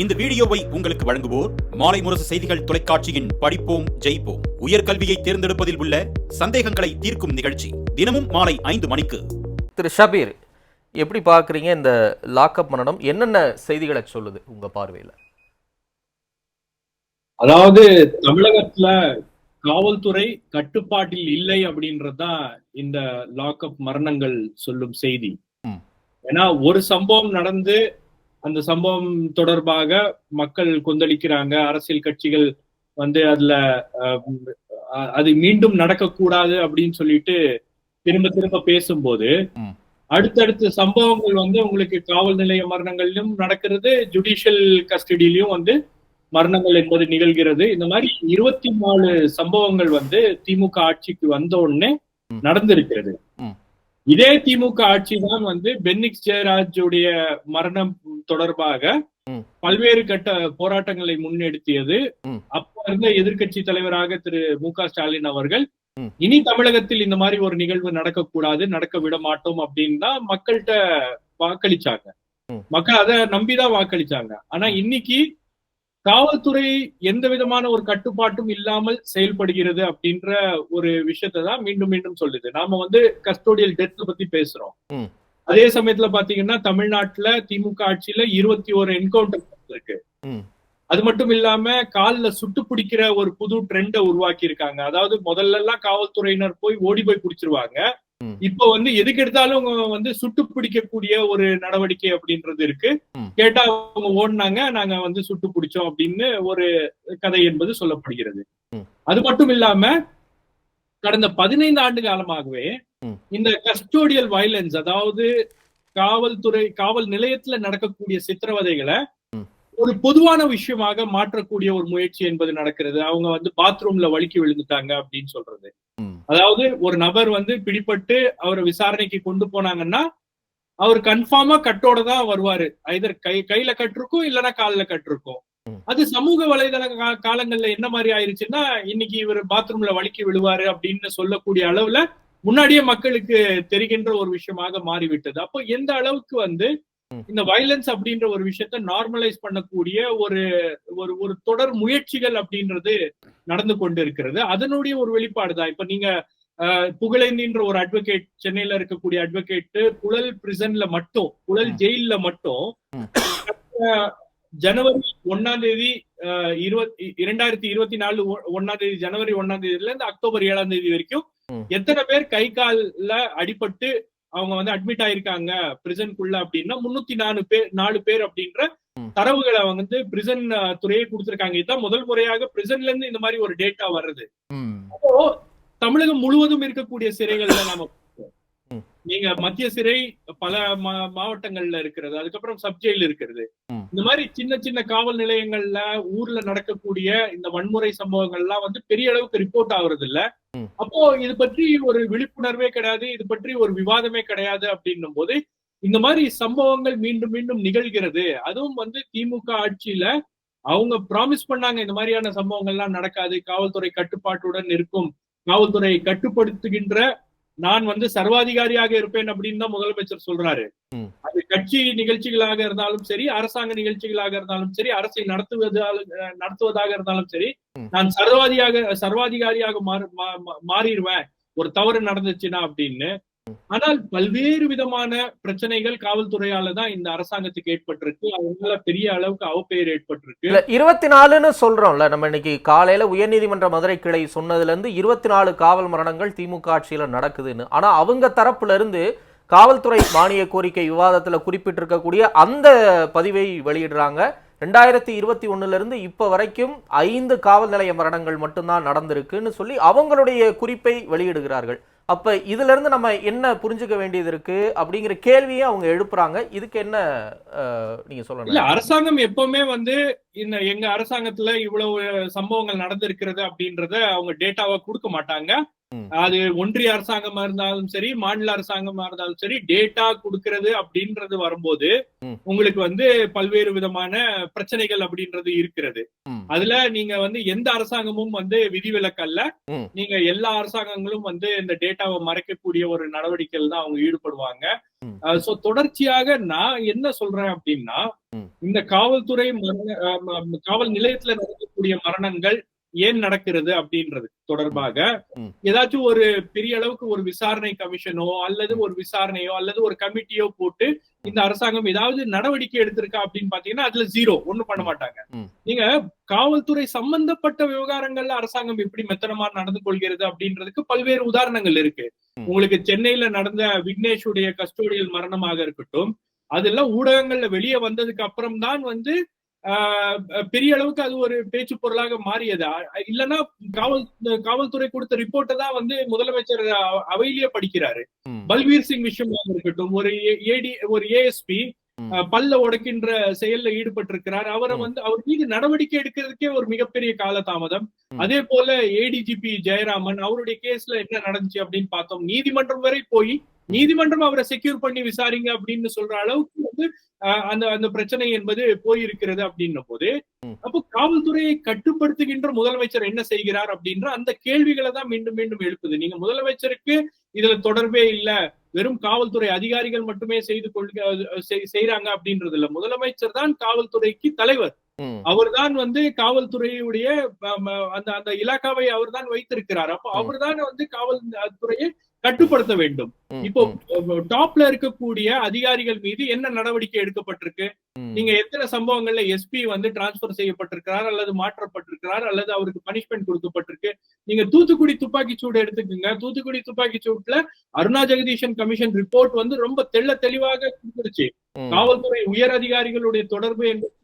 இந்த வீடியோவை உங்களுக்கு வழங்குவோர் மாலை முரசு செய்திகள் தொலைக்காட்சியின் படிப்போம் ஜெயிப்போம். உயர்கல்வியை தேர்ந்தெடுப்பதில் உள்ள சந்தேகங்களை தீர்க்கும் நிகழ்ச்சி தினமும் மாலை ஐந்து மணிக்கு. திரு ஷபீர் எப்படி பார்க்குறீங்க இந்த லாக்அப் மரணம்? என்னென்ன செய்திகளை சொல்லுது உங்க பார்வையில்? அதாவது தமிழகத்துல காவல்துறை கட்டுப்பாட்டில் இல்லை அப்படின்றதுதான் இந்த லாக்அப் மரணங்கள் சொல்லும் செய்தி. ஏன்னா ஒரு சம்பவம் நடந்து அந்த சம்பவம் தொடர்பாக மக்கள் கொந்தளிக்கிறாங்க அரசியல் கட்சிகள் வந்து அதுல அது மீண்டும் நடக்கக்கூடாது அப்படின்னு சொல்லிட்டு திரும்ப திரும்ப பேசும்போது. அடுத்தடுத்த சம்பவங்கள் வந்து உங்களுக்கு காவல் நிலைய மரணங்களிலும் நடக்கிறது ஜுடிஷியல் கஸ்டடியிலும் வந்து மரணங்கள் என்பது நிகழ்கிறது இந்த மாதிரி இருபத்தி நாலு சம்பவங்கள் வந்து திமுக ஆட்சிக்கு வந்த உடனே. நடந்திருக்கிறது. இதே திமுக ஆட்சி தான் வந்து பென்னிக்ஸ் ஜெயராஜுடைய மரணம் தொடர்பாக. பல்வேறு கட்ட போராட்டங்களை முன்னெடுத்தியது. அப்ப இருந்த எதிர்க்கட்சி தலைவராக திரு மு க ஸ்டாலின் அவர்கள். இனி தமிழகத்தில் இந்த மாதிரி ஒரு நிகழ்வு நடக்கக்கூடாது நடக்க விட மாட்டோம் அப்படின்னு மக்கள்கிட்ட வாக்களிச்சாங்க. மக்கள் அதை நம்பிதான் வாக்களிச்சாங்க ஆனா இன்னைக்கு காவல்துறை எந்த விதமான ஒரு கட்டுப்பாட்டும் இல்லாமல் செயல்படுகிறது அப்படின்ற ஒரு விஷயத்தை தான் மீண்டும் மீண்டும் சொல்லுது நாம வந்து கஸ்டோடியல் டெத் பத்தி பேசுறோம். அதே சமயத்துல பாத்தீங்கன்னா தமிழ்நாட்டுல திமுக ஆட்சியில இருபத்தி ஒரு என்கவுண்டர் இருக்கு. அது மட்டும் இல்லாம கால்ல சுட்டு பிடிக்கிற ஒரு புது ட்ரெண்ட உருவாக்கி இருக்காங்க அதாவது முதல்ல எல்லாம் காவல்துறையினர் போய் ஓடி போய் பிடிச்சிருவாங்க. இப்ப வந்து எதுக்கு எடுத்தாலும் வந்து சுட்டு பிடிக்கக்கூடிய ஒரு நடவடிக்கை அப்படின்றது இருக்கு. கேட்டா அவங்க ஓடினாங்க நாங்க வந்து சுட்டு பிடிச்சோம் அப்படின்னு ஒரு கதை என்பது சொல்லப்படுகிறது. அது மட்டும் இல்லாம கடந்த பதினைந்து ஆண்டு காலமாகவே. இந்த கஸ்டோடியல் வயலன்ஸ் அதாவது காவல்துறை காவல் நிலையத்துல நடக்கக்கூடிய சித்திரவதைகளை. ஒரு பொதுவான விஷயமாக மாற்றக்கூடிய ஒரு முயற்சி என்பது நடக்கிறது அவங்க வந்து பாத்ரூம்ல வழுக்கி விழுந்துட்டாங்க அப்படின்னு சொல்றது. அதாவது ஒரு நபர் வந்து பிடிபட்டு அவரை விசாரணைக்கு கொண்டு போனாங்கன்னா அவர் கன்ஃபார்மா கட்டோட தான் வருவாரு ஐதர் கை கையில கட்டிருக்கும் இல்லைன்னா கால்ல கட்டிருக்கும். அது சமூக வலைதள காலங்கள்ல என்ன மாதிரி ஆயிருச்சுன்னா இன்னைக்கு இவர் பாத்ரூம்ல வழுக்கி விழுவாரு அப்படின்னு சொல்லக்கூடிய அளவுல முன்னாடியே மக்களுக்கு தெரிகின்ற ஒரு விஷயமாக மாறிவிட்டது அப்போ எந்த அளவுக்கு வந்து. இந்த வயலன்ஸ் அப்படின்ற ஒரு விஷயத்த நார்மலைஸ் பண்ணக்கூடிய ஒரு ஒரு ஒரு தொடர் முயற்சிகள் அப்படின்றது நடந்து கொண்டு இருக்கிறது அதனுடைய ஒரு வெளிப்பாடு தான் இப்ப நீங்க புகழேந்தின்ற ஒரு அட்வொகேட் சென்னையில இருக்கக்கூடிய அட்வொகேட் புழல் பிரிசன்ல மட்டும் புழல் ம். ஜெயில்ல மட்டும் ஜனவரி ஒன்னாம் தேதி இருபத்தி இரண்டாயிரத்தி இருபத்தி நாலு ஒ- ஒண்ணாம் தேதி ஜனவரி ஒண்ணாம் தேதியில இருந்து அக்டோபர் ஏழாம் தேதி வரைக்கும். எத்தனை பேர் கை கால்ல அடிபட்டு அவங்க வந்து அட்மிட் ஆயிருக்காங்க பிரிசனுக்குள்ள அப்படின்னா முன்னூத்தி நாலு பேர் நாலு பேர் அப்படின்ற. தரவுகளை அவங்க வந்து பிரிசன் துறையே கொடுத்திருக்காங்க இதுதான் முதல் முறையாக பிரிசன்ல இருந்து இந்த மாதிரி ஒரு டேட்டா வருது ம். அப்போ தமிழகம் முழுவதும் இருக்கக்கூடிய சிறைகள்ல நாம. நீங்க மத்திய சிறை பல மாவட்டங்கள்ல இருக்கிறது அதுக்கப்புறம் சப்ஜெயில் இருக்கிறது. இந்த மாதிரி சின்ன சின்ன காவல் நிலையங்கள்ல ஊர்ல நடக்கக்கூடிய இந்த வன்முறை சம்பவங்கள்லாம் வந்து பெரிய அளவுக்கு ரிப்போர்ட் ஆகுறது இல்ல. அப்போ இது பற்றி ஒரு விழிப்புணர்வே கிடையாது இது பற்றி ஒரு விவாதமே கிடையாது அப்படின்னும் போது இந்த மாதிரி சம்பவங்கள் மீண்டும் மீண்டும் நிகழ்கிறது. அதுவும் வந்து திமுக ஆட்சியில அவங்க ப்ராமிஸ் பண்ணாங்க இந்த மாதிரியான சம்பவங்கள்லாம் நடக்காது காவல்துறை கட்டுப்பாட்டுடன் இருக்கும் காவல்துறை கட்டுப்படுத்துகின்ற நான் வந்து சர்வாதிகாரியாக இருப்பேன் அப்படின்னு தான் முதலமைச்சர் சொல்றாரு. அது கட்சி நிகழ்ச்சிகளாக இருந்தாலும் சரி அரசாங்க நிகழ்ச்சிகளாக இருந்தாலும் சரி அரசை நடத்துவதால் நடத்துவதாக இருந்தாலும் சரி. நான் சர்வாதியாக சர்வாதிகாரியாக மாறிடுவேன் ஒரு தவறு நடந்துச்சுன்னா அப்படின்னு ஆனால் பல்வேறு விதமான பிரச்சனைகள் காவல்துறையால தான் இந்த அரசாங்கத்துக்கு ஏற்பட்டிருக்கு. அதனால பெரிய அளவுக்கு அவப்பெயர் ஏற்பட்டிருக்கு. இல்ல இருபத்தி நாலுன்னு சொல்றோம்ல நம்ம இன்னைக்கு காலையில உயர்நீதிமன்ற மதுரை கிளை சொன்னதுல இருந்து இருபத்தி நாலு காவல் மரணங்கள் திமுக ஆட்சியில நடக்குதுன்னு. ஆனா அவங்க தரப்புல இருந்து காவல்துறை மானிய கோரிக்கை விவாதத்துல குறிப்பிட்டிருக்கக்கூடிய அந்த பதிவை வெளியிடுறாங்க. ரெண்டாயிரத்தி இருபத்தி ஒண்ணுல இருந்து இப்ப வரைக்கும் ஐந்து காவல் நிலைய மரணங்கள் மட்டும்தான் நடந்திருக்குன்னு சொல்லி அவங்களுடைய குறிப்பை வெளியிடுகிறார்கள். அப்ப இதுல இருந்து நம்ம என்ன புரிஞ்சுக்க வேண்டியது இருக்கு அப்படிங்கிற கேள்வியை அவங்க எழுப்புறாங்க. இதுக்கு என்ன நீங்க நீங்க இல்ல சொல்லணும் அரசாங்கம் எப்பவுமே வந்து இந்த எங்க அரசாங்கத்துல இவ்வளவு சம்பவங்கள் நடந்திருக்கிறது அப்படின்றத அவங்க டேட்டாவை கொடுக்க மாட்டாங்க. அது ஒன்றிய அரசாங்கமா இருந்தாலும் சரி மாநில அரசாங்கமா இருந்தாலும் சரி டேட்டா கொடுக்கறது அப்படின்றது வரும்போது. உங்களுக்கு வந்து பல்வேறு விதமான பிரச்சனைகள் அப்படின்றது இருக்கிறது. அதுல நீங்க வந்து எந்த அரசாங்கமும் வந்து விதிவிலக்கல்ல. நீங்க எல்லா அரசாங்கங்களும் வந்து இந்த டேட்டாவை மறைக்கக்கூடிய ஒரு நடவடிக்கைகள் தான் அவங்க ஈடுபடுவாங்க. சோ தொடர்ச்சியாக நான் என்ன சொல்றேன் அப்படின்னா. இந்த காவல்துறை மரண- காவல் நிலையத்துல நடக்கக்கூடிய மரணங்கள் ஏன் நடக்கிறது அப்படின்றது தொடர்பாக. ஏதாச்சும் ஒரு பெரிய அளவுக்கு ஒரு விசாரணை கமிஷனோ அல்லது ஒரு விசாரணையோ அல்லது ஒரு கமிட்டியோ போட்டு இந்த அரசாங்கம் ஏதாவது நடவடிக்கை எடுத்திருக்கா அப்படின்னு பாத்தீங்கன்னா அதுல ஜீரோ ஒண்ணும் பண்ண மாட்டாங்க. நீங்க காவல்துறை சம்பந்தப்பட்ட விவகாரங்கள்ல அரசாங்கம் எப்படி மெத்தனமா நடந்து கொள்கிறது அப்படின்றதுக்கு பல்வேறு உதாரணங்கள் இருக்கு. உங்களுக்கு சென்னையில நடந்த விக்னேஷுடைய கஸ்டோடியல் மரணமாக இருக்கட்டும் அதெல்லாம் ஊடகங்கள்ல வெளியே வந்ததுக்கு அப்புறம் தான் வந்து பெரிய அளவுக்கு அது ஒரு பேச்சு பொருளாக மாறியது இல்லைன்னா காவல் காவல்துறை கொடுத்த ரிப்போர்ட்டை தான் வந்து முதலமைச்சர் அவையிலேயே படிக்கிறாரு. பல்வீர் சிங் விஷயமாக இருக்கட்டும் ஒரு ஏடி ஒரு ஏஎஸ்பி. பல்ல உடைக்கின்ற செயல்ல ஈடுபட்டிருக்கிறார் அவரை. வந்து அவர் மீது நடவடிக்கை எடுக்கிறதுக்கே ஒரு மிகப்பெரிய காலதாமதம். அதே போல ஏடிஜிபி ஜெயராமன் அவருடைய கேஸ்ல என்ன நடந்துச்சு அப்படின்னு பார்த்தோம் நீதிமன்றம் வரை போய் நீதிமன்றம் அவரை செக்யூர் பண்ணி விசாரிங்க அப்படின்னு சொல்ற அளவுக்கு வந்து அந்த அந்த பிரச்சனை என்பது போயிருக்கிறது அப்படின்னும் போது. அப்போ காவல்துறையை கட்டுப்படுத்துகின்ற முதலமைச்சர் என்ன செய்கிறார் அப்படின்ற அந்த கேள்விகளை தான் மீண்டும் மீண்டும் எழுப்புது நீங்க முதலமைச்சருக்கு இதுல தொடர்பே இல்ல வெறும் காவல்துறை அதிகாரிகள் மட்டுமே செய்து கொள்க செய்- செய்றாங்க அப்படின்றது இல்ல முதலமைச்சர் தான் காவல்துறைக்கு தலைவர். அவர்தான் வந்து காவல்துறையுடைய அந்த அந்த இலாக்காவை அவர்தான் வைத்திருக்கிறார் அப்போ. அவர்தான் வந்து காவல்துறையை கட்டுப்படுத்த வேண்டும். இப்போ டாப்ல இருக்கக்கூடிய அதிகாரிகள் மீது என்ன நடவடிக்கை எடுக்கப்பட்டிருக்கு. நீங்க எத்தனை சம்பவங்கள்ல எஸ்பி வந்து டிரான்ஸ்பர் செய்யப்பட்டிருக்கிறார் அல்லது மாற்றப்பட்டிருக்கிறார் அல்லது அவருக்கு பனிஷ்மெண்ட் கொடுக்கப்பட்டிருக்கு நீங்க தூத்துக்குடி துப்பாக்கி சூடு எடுத்துக்கோங்க தூத்துக்குடி துப்பாக்கி சூட்ல அருணா ஜெகதீஷன் கமிஷன் ரிப்போர்ட் வந்து ரொம்ப தெள்ள தெளிவாக கொடுத்துருச்சு. காவல்துறை உயர் அதிகாரிகளுடைய தொடர்பு என்பது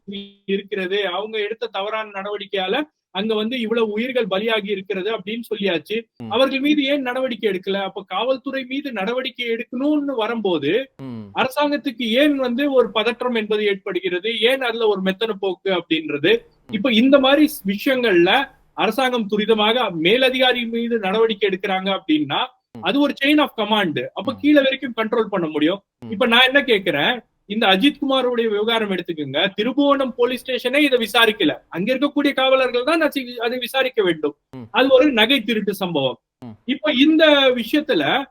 இருக்கிறது அவங்க எடுத்த தவறான நடவடிக்கையால அங்க வந்து இவ்வளவு உயிர்கள் பலியாகி இருக்கிறது அப்படின்னு சொல்லியாச்சு. அவர்கள் மீது ஏன் நடவடிக்கை எடுக்கல? அப்ப காவல்துறை மீது நடவடிக்கை எடுக்கணும்னு வரும்போது. அரசாங்கத்துக்கு ஏன் வந்து ஒரு பதற்றம் என்பது ஏற்படுகிறது? ஏன் அதுல ஒரு மெத்தன போக்கு அப்படின்றது? இப்ப இந்த மாதிரி விஷயங்கள்ல அரசாங்கம் துரிதமாக மேலதிகாரி மீது நடவடிக்கை எடுக்கிறாங்க அப்படின்னா அது ஒரு செயின் ஆஃப் கமாண்ட் அப்ப. கீழே வரைக்கும் கண்ட்ரோல் பண்ண முடியும். இப்ப நான் என்ன கேக்குறேன்? இந்த அஜித் குமாருடைய விவகாரம் எடுத்துக்கோங்க. திருபுவனம் போலீஸ் ஸ்டேஷனே இதை விசாரிக்கல. அங்க இருக்கக்கூடிய காவலர்கள் தான் அதை- விசாரிக்க வேண்டும். அது ஒரு நகை திருட்டு சம்பவம். இப்ப இந்த விஷயத்துல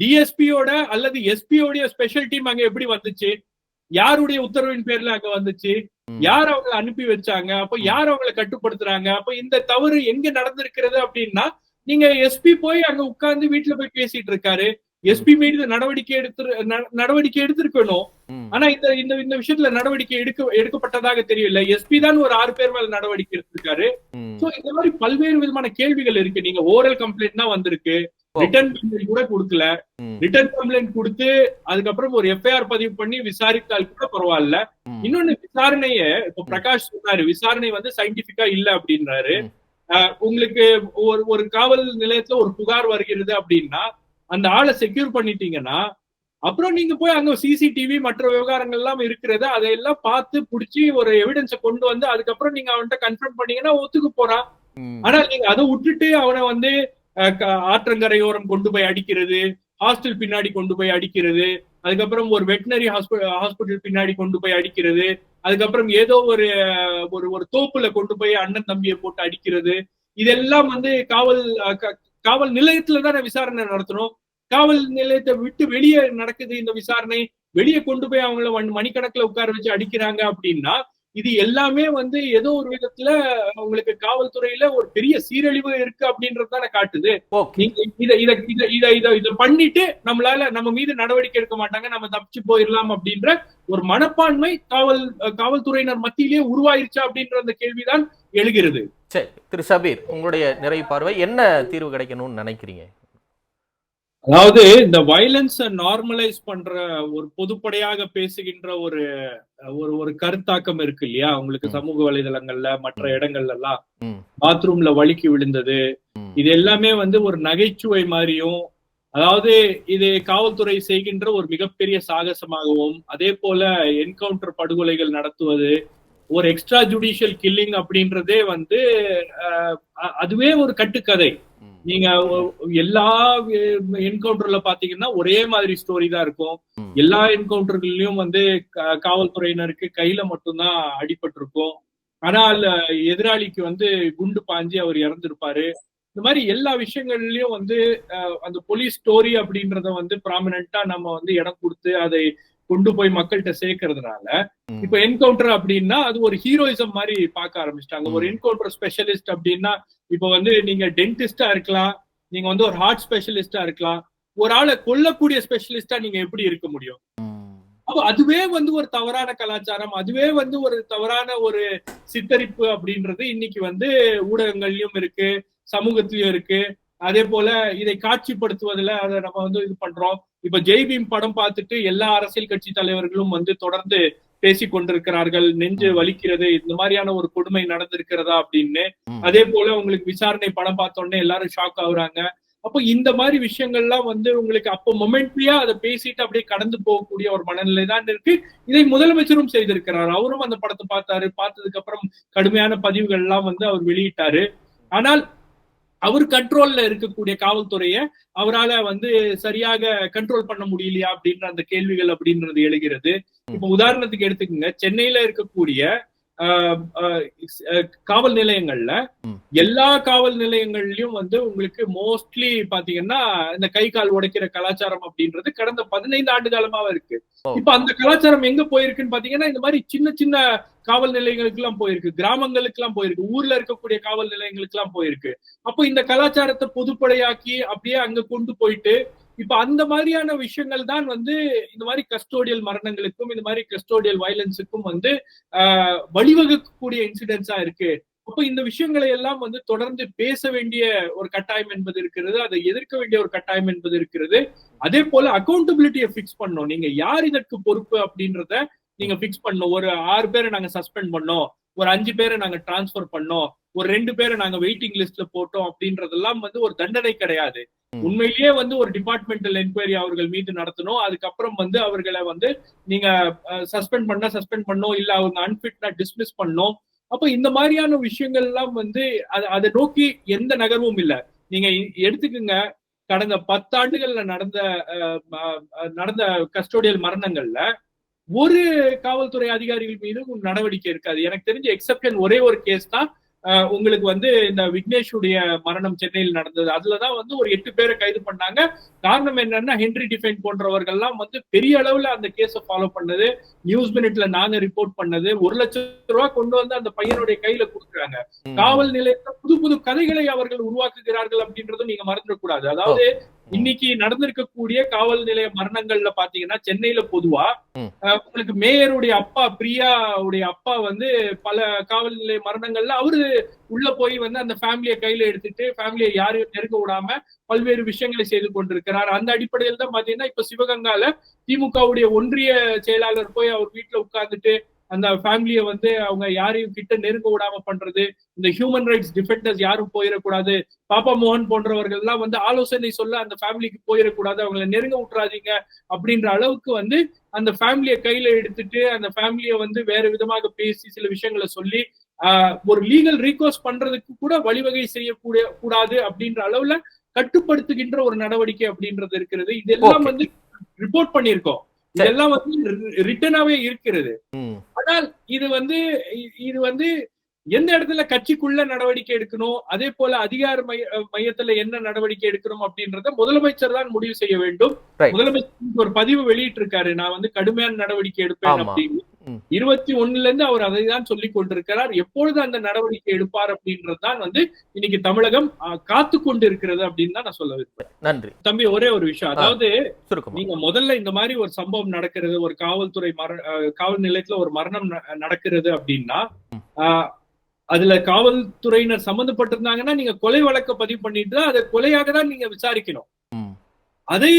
டிஎஸ்பியோட அல்லது எஸ்பியோடைய ஸ்பெஷல் டீம் அங்க எப்படி வந்துச்சு? யாருடைய உத்தரவின் பேர்ல அங்க வந்துச்சு. யார் அவங்களை அனுப்பி வச்சாங்க? அப்ப யார் அவங்களை கட்டுப்படுத்துறாங்க? அப்ப இந்த தவறு எங்க நடந்திருக்கிறது அப்படின்னா நீங்க எஸ்பி போய் அங்க உட்கார்ந்து வீட்டுல போய் பேசிட்டு இருக்காரு. எஸ்பி மீது நடவடிக்கை எடுத்து நடவடிக்கை எடுத்திருக்கணும். ஆனா இந்த இந்த இந்த விஷயத்துல நடவடிக்கை எடுக்க எடுக்கப்பட்டதாக தெரியல எஸ்பி தான் ஒரு ஆறு பேர் மேல நடவடிக்கை எடுத்திருக்காரு. சோ இந்த மாதிரி பல்வேறு விதமான கேள்விகள் இருக்கு நீங்க ஓரல் கம்ப்ளைண்ட் தான் வந்திருக்கு. ரிட்டர்ன் கம்ப்ளைண்ட் கூட கொடுக்கல. ரிட்டர்ன் கம்ப்ளைண்ட் கொடுத்து அதுக்கப்புறம் ஒரு எஃப்ஐஆர் பதிவு பண்ணி விசாரித்தால் கூட பரவாயில்ல. இன்னொன்னு விசாரணைய இப்ப பிரகாஷ் சொன்னாரு விசாரணை வந்து சயின்டிபிக்கா இல்ல அப்படின்றாரு உங்களுக்கு ஒரு ஒரு காவல் நிலையத்துல ஒரு புகார் வருகிறது அப்படின்னா அந்த ஆளை செக்யூர் பண்ணிட்டீங்கன்னா அப்புறம் நீங்க போய் அங்க சிசிடிவி மற்ற விவகாரங்கள் எல்லாம் இருக்கிறது அதையெல்லாம் பார்த்து புடிச்சு ஒரு எவிடன்ஸை கொண்டு வந்து அதுக்கப்புறம் நீங்க அவன்கிட்ட கன்ஃபர்ம் பண்ணீங்கன்னா ஒத்துக்கு போறான். ஆனா நீங்க அதை விட்டுட்டு அவனை வந்து ஆற்றங்கரையோரம் கொண்டு போய் அடிக்கிறது ஹாஸ்டல் பின்னாடி கொண்டு போய் அடிக்கிறது அதுக்கப்புறம் ஒரு வெட்டினரி ஹாஸ்பிட்டல் பின்னாடி கொண்டு போய் அடிக்கிறது அதுக்கப்புறம் ஏதோ ஒரு ஒரு ஒரு தோப்புல கொண்டு போய் அண்ணன் தம்பியை போட்டு அடிக்கிறது இதெல்லாம் வந்து காவல் காவல் நிலையத்துல தானே விசாரணை நடத்தணும் காவல் நிலையத்தை விட்டு வெளியே நடக்குது இந்த விசாரணை. வெளியே கொண்டு போய் அவங்கள மணிக்கணக்குல உட்கார வச்சு அடிக்கிறாங்க அப்படின்னா இது எல்லாமே வந்து ஏதோ ஒரு விதத்துல உங்களுக்கு காவல்துறையில ஒரு பெரிய சீரழிவு இருக்கு அப்படின்றது தானே காட்டுது. இத இத இத இத இத இத பண்ணிட்டு நம்மளால நம்ம மீது நடவடிக்கை எடுக்க மாட்டாங்க நம்ம தப்பிச்சு போயிடலாம் அப்படின்ற ஒரு மனப்பான்மை காவல் காவல்துறையினர் மத்தியிலேயே உருவாயிருச்சா அப்படின்ற அந்த கேள்விதான் எழுகிறது. சரி திரு சபீர் உங்களுடைய நிறைவு பார்வை என்ன தீர்வு கிடைக்கணும்னு நினைக்கிறீங்க? அதாவது இந்த வயலன்ஸ நார்மலைஸ் பண்ற ஒரு பொதுப்படையாக பேசுகின்ற ஒரு ஒரு ஒரு கருத்தாக்கம் இருக்கு இல்லையா உங்களுக்கு. சமூக வலைதளங்கள்ல மற்ற இடங்கள்ல எல்லாம். பாத்ரூம்ல வழுக்கி விழுந்தது. இது எல்லாமே வந்து ஒரு நகைச்சுவை மாதிரியும் அதாவது இது காவல்துறை செய்கின்ற ஒரு மிகப்பெரிய சாகசமாகவும் அதே போல என்கவுண்டர் படுகொலைகள் நடத்துவது ஒரு எக்ஸ்ட்ரா ஜுடிஷியல் கில்லிங் அப்படின்றதே வந்து அதுவே ஒரு கட்டுக்கதை. நீங்க எல்லா என்கவுண்டர்ல பாத்தீங்கன்னா ஒரே மாதிரி ஸ்டோரி தான் இருக்கும். எல்லா என்கவுண்டர்கள்லயும் வந்து காவல்துறையினருக்கு கையில மட்டும்தான் அடிபட்டிருக்கும் ஆனால் அஹ், எதிராளிக்கு வந்து குண்டு பாஞ்சு அவர் இறந்திருப்பாரு இந்த மாதிரி எல்லா விஷயங்கள்லயும் வந்து அந்த போலீஸ் ஸ்டோரி அப்படின்றத வந்து ப்ராமினெண்டா நம்ம வந்து இடம் கொடுத்து அதை கொண்டு போய் மக்கள்கிட்ட சேர்க்கறதுனால. இப்ப என்கவுண்டர் அப்படின்னா அது ஒரு ஹீரோயிசம் மாதிரி பார்க்க ஆரம்பிச்சிட்டாங்க ஒரு. என்கவுண்டர் ஸ்பெஷலிஸ்ட் அப்படின்னா இப்ப வந்து நீங்க டென்டிஸ்டா இருக்கலாம் நீங்க வந்து ஒரு ஹார்ட் ஸ்பெஷலிஸ்டா இருக்கலாம் ஒரு ஆளை கொல்லக்கூடிய ஸ்பெஷலிஸ்டா நீங்க எப்படி இருக்க முடியும்? அப்போ அதுவே வந்து ஒரு தவறான கலாச்சாரம் அதுவே வந்து ஒரு தவறான ஒரு சித்தரிப்பு அப்படின்றது இன்னைக்கு வந்து ஊடகங்கள்லயும் இருக்கு சமூகத்திலயும் இருக்கு. அதே போல இதை காட்சிப்படுத்துவதில் அதை நம்ம வந்து இது பண்றோம். இப்ப ஜெய்பீம் படம் பார்த்துட்டு எல்லா அரசியல் கட்சி தலைவர்களும் வந்து தொடர்ந்து பேசிக் கொண்டிருக்கிறார்கள் நெஞ்சு வலிக்கிறது இந்த மாதிரியான ஒரு கொடுமை நடந்திருக்கிறதா அப்படின்னு. அதே போல உங்களுக்கு விசாரணை படம் பார்த்த உடனே எல்லாரும் ஷாக் ஆகுறாங்க. அப்போ இந்த மாதிரி விஷயங்கள்லாம் வந்து உங்களுக்கு அப்போ மொமெண்ட்லியா அதை பேசிட்டு அப்படியே கடந்து போகக்கூடிய ஒரு மனநிலை தான் இருக்கு. இதை முதலமைச்சரும் செய்திருக்கிறார். அவரும் அந்த படத்தை பார்த்தாரு. பார்த்ததுக்கு அப்புறம் கடுமையான பதிவுகள் எல்லாம் வந்து அவர் வெளியிட்டாரு. ஆனால் அவர் கண்ட்ரோல்ல இருக்கக்கூடிய காவல்துறையை அவரால வந்து சரியாக கண்ட்ரோல் பண்ண முடியலையா அப்படின்ற அந்த கேள்விகள் அப்படின்றது எழுகிறது. இப்ப உதாரணத்துக்கு எடுத்துக்கோங்க. சென்னையில இருக்கக்கூடிய காவல் நிலையங்கள்ல. எல்லா காவல் நிலையங்கள்லயும் வந்து உங்களுக்கு மோஸ்ட்லி பாத்தீங்கன்னா இந்த கை கால் உடைக்கிற கலாச்சாரம் அப்படின்றது கடந்த பதினைந்து ஆண்டு காலமாவே இருக்கு. இப்ப அந்த கலாச்சாரம் எங்க போயிருக்குன்னு பாத்தீங்கன்னா இந்த மாதிரி சின்ன சின்ன காவல் நிலையங்களுக்கு எல்லாம் போயிருக்கு கிராமங்களுக்கு எல்லாம் போயிருக்கு ஊர்ல இருக்கக்கூடிய காவல் நிலையங்களுக்கு எல்லாம் போயிருக்கு அப்போ இந்த கலாச்சாரத்தை பொதுப்படையாக்கி அப்படியே அங்க கொண்டு போயிட்டு இப்ப அந்த மாதிரியான விஷயங்கள் தான் வந்து இந்த மாதிரி கஸ்டோடியல் மரணங்களுக்கும் இந்த மாதிரி கஸ்டோடியல் வயலன்ஸுக்கும் வந்து வழிவகுக்கக்கூடிய இன்சிடென்ட்ஸா இருக்கு. அப்போ இந்த விஷயங்களை எல்லாம் வந்து தொடர்ந்து பேச வேண்டிய ஒரு கட்டாயம் என்பது இருக்கிறது. அதை எதிர்க்க வேண்டிய ஒரு கட்டாயம் என்பது இருக்கிறது. அதே போல அக்கௌண்டபிலிட்டியை ஃபிக்ஸ் பண்ணும் நீங்க யார் இதற்கு பொறுப்பு அப்படின்றத நீங்க ஃபிக்ஸ் பண்ணணும். ஒரு ஆறு பேரை நாங்க சஸ்பெண்ட் பண்ணோம். ஒரு அஞ்சு பேரை நாங்க டிரான்ஸ்பர் பண்ணோம். ஒரு ரெண்டு பேரை நாங்க வெயிட்டிங் லிஸ்ட்ல போட்டோம் அப்படின்றதெல்லாம் வந்து ஒரு தண்டனை கிடையாது. உண்மையிலேயே வந்து ஒரு டிபார்ட்மெண்டல் என்கொயரி அவர்கள் மீது நடத்தணும். அதுக்கப்புறம் வந்து அவர்களை வந்து நீங்க சஸ்பெண்ட் பண்ணா சஸ்பெண்ட் பண்ணோம் இல்ல அவங்க அன்பிட்னா டிஸ்மிஸ் பண்ணோம் அப்போ இந்த மாதிரியான விஷயங்கள் எல்லாம் வந்து அது- அதை நோக்கி எந்த நகர்வும் இல்ல. நீங்க எடுத்துக்குங்க. கடந்த பத்தாண்டுகள்ல நடந்த நடந்த கஸ்டோடியல் மரணங்கள்ல ஒரு காவல்துறை அதிகாரிகள் மீதும் நடவடிக்கை இருக்காது. எனக்கு தெரிஞ்ச எக்ஸப்ஷன் ஒரே ஒரு கேஸ் தான். உங்களுக்கு வந்து இந்த விக்னேஷுடைய மரணம் சென்னையில் நடந்தது. அதுலதான் வந்து ஒரு எட்டு பேரை கைது பண்ணாங்க. காரணம் என்னன்னா ஹென்ரி டிஃபைன் போன்றவர்கள்லாம் வந்து பெரிய அளவுல அந்த கேஸை ஃபாலோ பண்ணது. நியூஸ் மினிட்ல நாங்க ரிப்போர்ட் பண்ணது. ஒரு லட்சம் ரூபாய் கொண்டு வந்து அந்த பையனுடைய கையில கொடுக்குறாங்க. காவல் நிலையத்துல புது புது கதைகளை அவர்கள் உருவாக்குகிறார்கள் அப்படின்றதும் நீங்க மறந்துடக்கூடாது. அதாவது இன்னைக்கு நடந்திருக்கக்கூடிய காவல் நிலைய மரணங்கள்ல பாத்தீங்கன்னா சென்னையில பொதுவா உங்களுக்கு மேயருடைய அப்பா பிரியாவுடைய அப்பா வந்து பல காவல் நிலைய மரணங்கள்ல அவரு உள்ள போய் வந்து அந்த ஃபேமிலியை கையில எடுத்துட்டு ஃபேமிலியை யாரையும் நெருங்க விடாம பல்வேறு விஷயங்களை செய்து கொண்டிருக்கிறார். அந்த அடிப்படையில் தான் பாத்தீங்கன்னா இப்ப சிவகங்கால திமுகவுடைய ஒன்றிய செயலாளர் போய் அவர் வீட்டுல உட்கார்ந்துட்டு அந்த ஃபேமிலியை வந்து அவங்க யாரையும் கிட்ட நெருங்க விடாம பண்றது இந்த ஹியூமன் ரைட்ஸ் டிஃபெண்டர்ஸ் யாரும் போயிடக்கூடாது பாப்பா மோகன் போன்றவர்கள் எல்லாம் வந்து ஆலோசனை சொல்ல அந்த ஃபேமிலிக்கு போயிடக்கூடாது அவங்கள நெருங்க விட்டுறாதீங்க அப்படின்ற அளவுக்கு வந்து அந்த ஃபேமிலியை கையில எடுத்துட்டு அந்த ஃபேமிலியை வந்து வேற விதமாக பேசி சில விஷயங்களை சொல்லி ஒரு லீகல் ரீகோர்ஸ் பண்றதுக்கு கூட வழிவகை செய்யக்கூடிய கூடாது அப்படின்ற அளவுல கட்டுப்படுத்துகின்ற ஒரு நடவடிக்கை அப்படின்றது இருக்கிறது இதெல்லாம். வந்து ரிப்போர்ட் பண்ணியிருக்கோம் இதெல்லாம் வந்து ரிட்டனாவே இருக்கிறது. ஆனால் இது வந்து இது வந்து எந்த இடத்துல கட்சிக்குள்ள நடவடிக்கை எடுக்கணும் அதே போல அதிகார மைய மையத்துல என்ன நடவடிக்கை எடுக்கணும் அப்படின்றத முதலமைச்சர் தான் முடிவு செய்ய வேண்டும். முதலமைச்சர் ஒரு பதிவு வெளியிட்டு இருக்காரு நான் வந்து கடுமையான நடவடிக்கை எடுப்பேன். அப்படின்னு. இருபத்தி ஒண்ணுல இருந்து அவர் அதை தான் சொல்லிக் கொண்டிருக்கிறார். எப்பொழுது அந்த நடவடிக்கை எடுப்பார் அப்படின்றது தான் வந்து இன்னைக்கு தமிழகம் காத்து கொண்டு இருக்கிறது அப்படின்னு தான் நான் சொல்ல விரும்புறேன். நன்றி. தம்பி ஒரே ஒரு விஷயம். அதாவது நீங்க முதல்ல இந்த மாதிரி ஒரு சம்பவம் நடக்கிறது ஒரு காவல்துறை மர காவல் நிலையத்துல ஒரு மரணம் நடக்கிறது அப்படின்னா அதுல காவல்துறையினர் சம்பந்தப்பட்டிருந்தாங்கன்னா நீங்க கொலை வழக்க பதிவு பண்ணிட்டு தான் அதை கொலையாக தான் நீங்க விசாரிக்கணும். அதை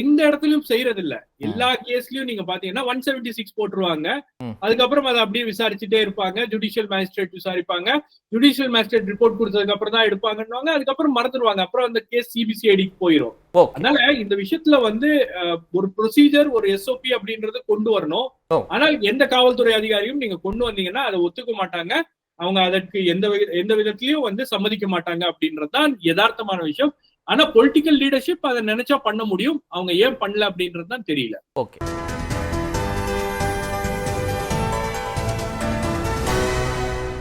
எந்த இடத்துலயும் செய்யறது இல்ல எல்லா கேஸ்லயும் நீங்க பாத்தீங்கன்னா ஒன் செவன்டி சிக்ஸ் போட்டுருவாங்க. அதுக்கப்புறம் அதை அப்படியே விசாரிச்சுட்டே இருப்பாங்க. ஜுடிஷியல் மேஜிஸ்ட்ரேட் விசாரிப்பாங்க. ஜுடிஷியல் மேஜிஸ்ட்ரேட் ரிப்போர்ட் கொடுத்ததுக்கு அப்புறம் தான் எடுப்பாங்கன்னு அதுக்கப்புறம் மறந்துடுவாங்க அப்புறம் அந்த கேஸ் சிபிசிஐடிக்கு போயிடும் அதனால இந்த விஷயத்துல வந்து ஒரு ப்ரொசீஜர் ஒரு எஸ்ஓபி அப்படின்றத கொண்டு வரணும். ஆனால் எந்த காவல்துறை அதிகாரியும் நீங்க கொண்டு வந்தீங்கன்னா அதை ஒத்துக்க மாட்டாங்க. அவங்க அதற்கு எந்த எந்த விதத்திலயும் வந்து சம்மதிக்க மாட்டாங்க அப்படின்றதுதான் யதார்த்தமான விஷயம். ஆனா பொலிட்டிக்கல் லீடர்ஷிப் அதை நினைச்சா பண்ண முடியும். அவங்க ஏன் பண்ணல அப்படின்றது தான் தெரியல. ஓகே